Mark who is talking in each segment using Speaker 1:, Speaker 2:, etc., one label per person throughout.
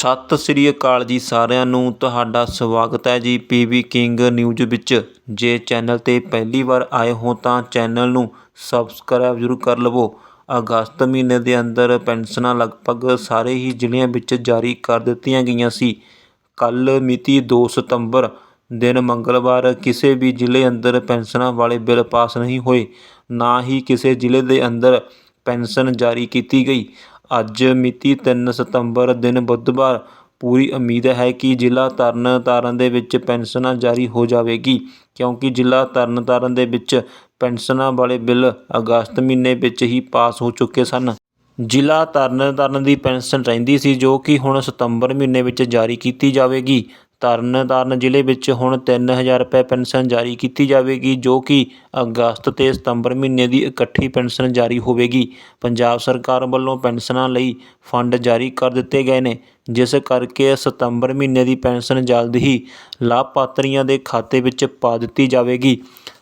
Speaker 1: ਸਤਿ ਸ੍ਰੀ ਅਕਾਲ ਜੀ ਸਾਰਿਆਂ ਨੂੰ। ਤੁਹਾਡਾ ਸਵਾਗਤ ਹੈ ਜੀ ਪੀਵੀ ਕਿੰਗ ਨਿਊਜ਼ ਵਿੱਚ। ਜੇ ਚੈਨਲ 'ਤੇ ਪਹਿਲੀ ਵਾਰ ਆਏ ਹੋ ਤਾਂ ਚੈਨਲ ਨੂੰ ਸਬਸਕ੍ਰਾਈਬ ਜ਼ਰੂਰ ਕਰ ਲਵੋ। ਅਗਸਤ ਮਹੀਨੇ ਦੇ ਅੰਦਰ ਪੈਨਸ਼ਨਾਂ ਲਗਭਗ ਸਾਰੇ ਹੀ ਜ਼ਿਲ੍ਹਿਆਂ ਵਿੱਚ ਜਾਰੀ ਕਰ ਦਿੱਤੀਆਂ ਗਈਆਂ ਸੀ। ਕੱਲ੍ਹ ਮਿਤੀ 2 ਸਤੰਬਰ ਦਿਨ ਮੰਗਲਵਾਰ ਕਿਸੇ ਵੀ ਜ਼ਿਲ੍ਹੇ ਅੰਦਰ ਪੈਨਸ਼ਨਾਂ ਵਾਲੇ ਬਿੱਲ ਪਾਸ ਨਹੀਂ ਹੋਏ। ਨਾ ਹੀ ਕਿਸੇ ਜ਼ਿਲ੍ਹੇ ਦੇ ਅੰਦਰ ਪੈਨਸ਼ਨ ਜਾਰੀ ਕੀਤੀ ਗਈ। ਅੱਜ ਮਿਤੀ ਤਿੰਨ ਸਤੰਬਰ ਦਿਨ ਬੁੱਧਵਾਰ। ਪੂਰੀ ਉਮੀਦ ਹੈ ਕਿ ਜ਼ਿਲ੍ਹਾ ਤਰਨਤਾਰਨ ਦੇ ਵਿੱਚ ਪੈਨਸ਼ਨਾਂ ਜਾਰੀ ਹੋ ਜਾਵੇਗੀ, ਕਿਉਂਕਿ ਜ਼ਿਲ੍ਹਾ ਤਰਨਤਾਰਨ ਦੇ ਵਿੱਚ ਪੈਨਸ਼ਨਾਂ ਵਾਲੇ ਬਿੱਲ ਅਗਸਤ ਮਹੀਨੇ ਵਿੱਚ ਹੀ ਪਾਸ ਹੋ ਚੁੱਕੇ ਸਨ। ਜ਼ਿਲ੍ਹਾ ਤਰਨਤਾਰਨ ਦੀ ਪੈਨਸ਼ਨ ਰਹਿੰਦੀ ਸੀ, ਜੋ ਕਿ ਹੁਣ ਸਤੰਬਰ ਮਹੀਨੇ ਵਿੱਚ ਜਾਰੀ ਕੀਤੀ ਜਾਵੇਗੀ। ਤਰਨ ਤਾਰਨ ਜ਼ਿਲ੍ਹੇ ਵਿੱਚ ਹੁਣ ਤਿੰਨ ਹਜ਼ਾਰ ਰੁਪਏ ਪੈਨਸ਼ਨ ਜਾਰੀ ਕੀਤੀ ਜਾਵੇਗੀ, ਜੋ ਕਿ ਅਗਸਤ ਅਤੇ ਸਤੰਬਰ ਮਹੀਨੇ ਦੀ ਇਕੱਠੀ ਪੈਨਸ਼ਨ ਜਾਰੀ ਹੋਵੇਗੀ। ਪੰਜਾਬ ਸਰਕਾਰ ਵੱਲੋਂ ਪੈਨਸ਼ਨਾਂ ਲਈ ਫੰਡ ਜਾਰੀ ਕਰ ਦਿੱਤੇ ਗਏ ਨੇ, ਜਿਸ ਕਰਕੇ ਸਤੰਬਰ ਮਹੀਨੇ ਦੀ ਪੈਨਸ਼ਨ ਜਲਦ ਹੀ ਲਾਭਪਾਤਰੀਆਂ ਦੇ ਖਾਤੇ ਵਿੱਚ ਪਾ ਦਿੱਤੀ ਜਾਵੇਗੀ।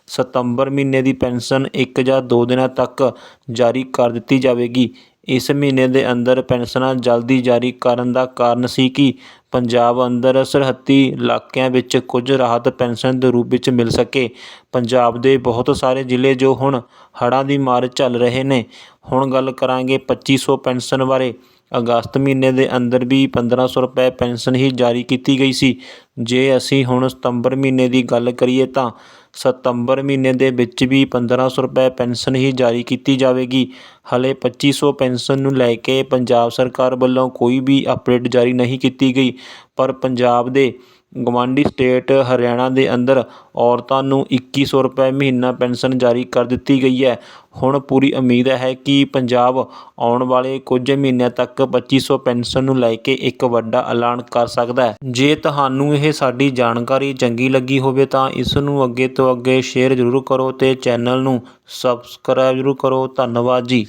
Speaker 1: ਸਤੰਬਰ ਮਹੀਨੇ ਦੀ ਪੈਨਸ਼ਨ ਇੱਕ ਜਾਂ ਦੋ ਦਿਨਾਂ ਤੱਕ ਜਾਰੀ ਕਰ ਦਿੱਤੀ ਜਾਵੇਗੀ। ਇਸ ਮਹੀਨੇ ਦੇ ਅੰਦਰ ਪੈਨਸ਼ਨਾਂ ਜਲਦੀ ਜਾਰੀ ਕਰਨ ਦਾ ਕਾਰਨ ਸੀ ਕਿ ਪੰਜਾਬ ਅੰਦਰ ਸਰਹੱਦੀ ਇਲਾਕਿਆਂ ਵਿੱਚ ਕੁਝ ਰਾਹਤ ਪੈਨਸ਼ਨ ਦੇ ਰੂਪ ਵਿੱਚ ਮਿਲ ਸਕੇ। ਪੰਜਾਬ ਦੇ ਬਹੁਤ ਸਾਰੇ ਜ਼ਿਲ੍ਹੇ ਜੋ ਹੁਣ ਹੜ੍ਹਾਂ ਦੀ ਮਾਰ ਝੱਲ ਰਹੇ ਨੇ, ਹੁਣ ਗੱਲ ਕਰਾਂਗੇ 2500 ਪੈਨਸ਼ਨ ਬਾਰੇ। ਅਗਸਤ ਮਹੀਨੇ ਦੇ ਅੰਦਰ ਵੀ 1500 ਰੁਪਏ ਪੈਨਸ਼ਨ ਹੀ ਜਾਰੀ ਕੀਤੀ ਗਈ ਸੀ। ਜੇ ਅਸੀਂ ਹੁਣ ਸਤੰਬਰ ਮਹੀਨੇ ਦੀ ਗੱਲ ਕਰੀਏ ਤਾਂ ਸਤੰਬਰ ਮਹੀਨੇ ਦੇ ਵਿੱਚ ਵੀ 1500 ਰੁਪਏ ਪੈਨਸ਼ਨ ਹੀ ਜਾਰੀ ਕੀਤੀ ਜਾਵੇਗੀ। ਹਲੇ 2500 ਪੈਨਸ਼ਨ ਨੂੰ ਲੈ ਕੇ ਪੰਜਾਬ ਸਰਕਾਰ ਵੱਲੋਂ ਕੋਈ ਵੀ ਅਪਡੇਟ ਜਾਰੀ ਨਹੀਂ ਕੀਤੀ ਗਈ, ਪਰ ਪੰਜਾਬ ਦੇ ਗਵਾਂਢੀ ਸਟੇਟ ਹਰਿਆਣਾ ਦੇ ਅੰਦਰ ਔਰਤਾਂ ਨੂੰ ਇੱਕੀ ਸੌ ਰੁਪਏ ਮਹੀਨਾ ਪੈਨਸ਼ਨ ਜਾਰੀ ਕਰ ਦਿੱਤੀ ਗਈ ਹੈ। ਹੁਣ ਪੂਰੀ ਉਮੀਦ ਹੈ ਕਿ ਪੰਜਾਬ ਆਉਣ ਵਾਲੇ ਕੁਝ ਮਹੀਨਿਆਂ ਤੱਕ ਪੱਚੀ ਸੌ ਪੈਨਸ਼ਨ ਨੂੰ ਲੈ ਕੇ ਇੱਕ ਵੱਡਾ ਐਲਾਨ ਕਰ ਸਕਦਾ ਹੈ। ਜੇ ਤੁਹਾਨੂੰ ਇਹ ਸਾਡੀ ਜਾਣਕਾਰੀ ਚੰਗੀ ਲੱਗੀ ਹੋਵੇ ਤਾਂ ਇਸ ਨੂੰ ਅੱਗੇ ਤੋਂ ਅੱਗੇ ਸ਼ੇਅਰ ਜ਼ਰੂਰ ਕਰੋ ਅਤੇ ਚੈਨਲ ਨੂੰ ਸਬਸਕ੍ਰਾਈਬ ਜ਼ਰੂਰ ਕਰੋ। ਧੰਨਵਾਦ ਜੀ।